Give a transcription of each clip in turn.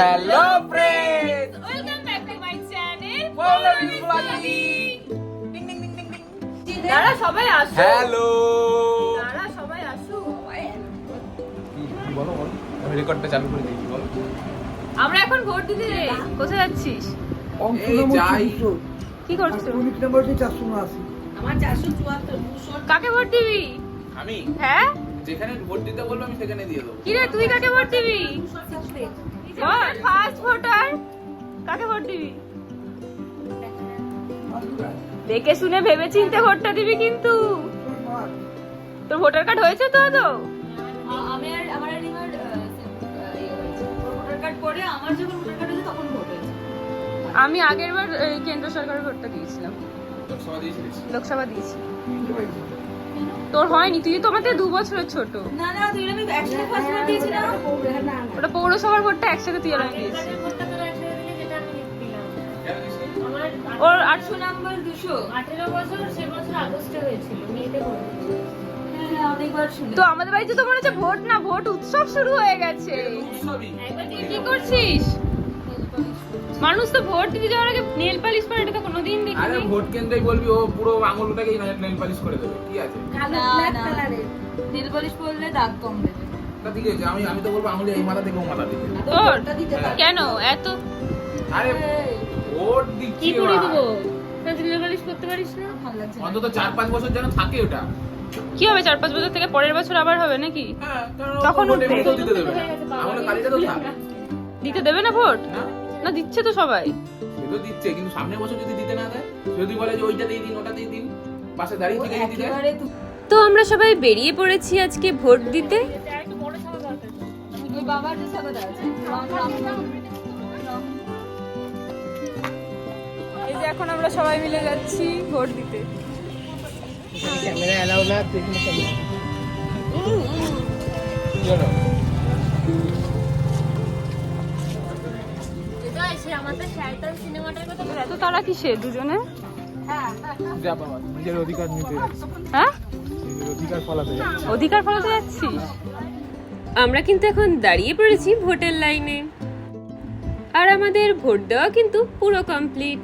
Hello friend welcome back to my channel Polaris দাঁড়া সবাই আসো। হ্যালো দাঁড়া সবাই আসো। বলো বলো। আমি রেকর্ডটা চালু করে দিয়েছি বলো? আমরা এখন ভোট দিতে যাই। কোথায় যাচ্ছিস? কি? করছ ইউনিট নাম্বার হচ্ছে কাকে ভোট দিবি? আমি? হ্যাঁ? যেখানে ভোট দিতে বলব আমি সেখানে দিয়ে দেবো। কি রে তুই কাকে ভোট দিবি? ফার্স্ট ভোটার কাকে ভোট দিবি? দেখে শুনে ভেবে চিন্তে ভোটটা দিবি কিন্তু। তোর ভোটার কার্ড হয়েছে তো তো আমি আর আমার আর রিমার ভোটার কার্ড করে আমার যখন ভোটার কার্ড হয়েছে তখন ভোট হয়েছে। আমি আগের বার কেন্দ্র সরকারের ভোটটা দিয়েছিলাম। লোকসভা দিয়েছিলিস। লোকসভা দিয়েছি তোর হয়নি তুই তো আমাদের দু বছরের ছোট। না না তুই আমি একসাথে ফার্স্ট ভোট দিয়েছিলাম ওটা পৌরসভার ভোটটা একসাথে তুই আর আমি দিয়েছি ওর আটশো নাম্বার দুশো। আঠেরো বছর সে বছর আগস্টে হয়েছিল মেয়েতে হ্যাঁ হ্যাঁ তো আমাদের বাড়িতে তো মনে হচ্ছে ভোট না ভোট উৎসব শুরু হয়ে গেছে। কি করছিস? মানুষ তো ভোট দিতে যাওয়ার আগে নেল পালিশ করে এটা তো কোনোদিন আরে ভোট কেন্দ্রেই বলবি ও পুরো আঙুলটাকেই নেল পালিশ করে দেবে কি আছে? না না। নীল পলিশ পরলে দাগ কম দেবে। তা ঠিক আমি আমি তো বলব আঙুলে এই মাথা থেকে ও মাথা তোর দিতে কেন? এত? আরে ভোট কি দিচ্ছি করে দেবো? করতে পারিস না? ভালো লাগছে অন্তত চার পাঁচ বছর যেন থাকে ওটা। কি হবে চার পাঁচ বছর থেকে পরের বছর আবার হবে নাকি? হ্যাঁ তখন দেবে দিতে দেবে না ভোট? হ্যাঁ। না দিচ্ছে তো সবাই। সে তো দিচ্ছে কিন্তু সামনের বছর যদি দিতে না দেয় সে যদি বলে যে ওইটাতেই দিন ওটাতেই দিন পাশে দাঁড়িয়ে থেকে দেয়। তো আমরা সবাই বেরিয়ে পড়েছি আজকে ভোট দিতে। বাবার যে সাদা আছে এই যে এখন আমরা সবাই মিলে যাচ্ছি ভোট দিতে। কি হলো? আমাদের এত তারা কিসে দুজনে? নিজের অধিকার নিতে হ্যাঁ? অধিকার ফলাতে অধিকার ফলাতে যাচ্ছিস? আমরা কিন্তু এখন দাঁড়িয়ে পড়েছি ভোটের লাইনে। আর আমাদের ভোট দেওয়া কিন্তু পুরো কমপ্লিট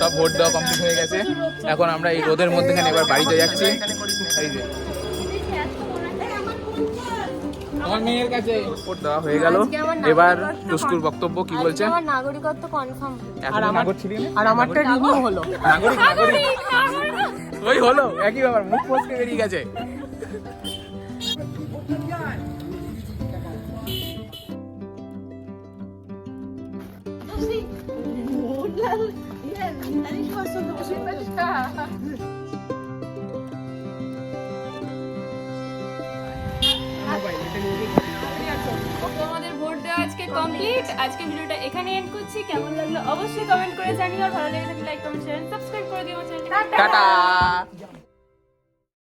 সব ভোট দেওয়া কমপ্লিট হয়ে গেছে। এখন আমরা এই রোদের মধ্যেখানে এবার বাড়িতে যাচ্ছি। এই যে আমার মেয়ের কাছে ভোট দেওয়া হয়ে গেল। এবার টুস্কুর বক্তব্য কি বলছে? আমার নাগরিকত্ব কনফার্ম আর নাগর আর আমারটা রিনিউ হলো। নাগরিক নাগরিক। ওই হলো একই ব্যাপার মুখ ফসকে বেরিয়ে গেছে। তো আমাদের ভোট দেওয়া আজকে কমপ্লিট আজকে ভিডিওটা এখানে এন্ড করছি। কেমন লাগল অবশ্যই কমেন্ট করে জানিও। আর ভালো লেগে থাকলে লাইক কমেন্ট শেয়ার সাবস্ক্রাইব করে দিও চ্যানেলটা টাটা!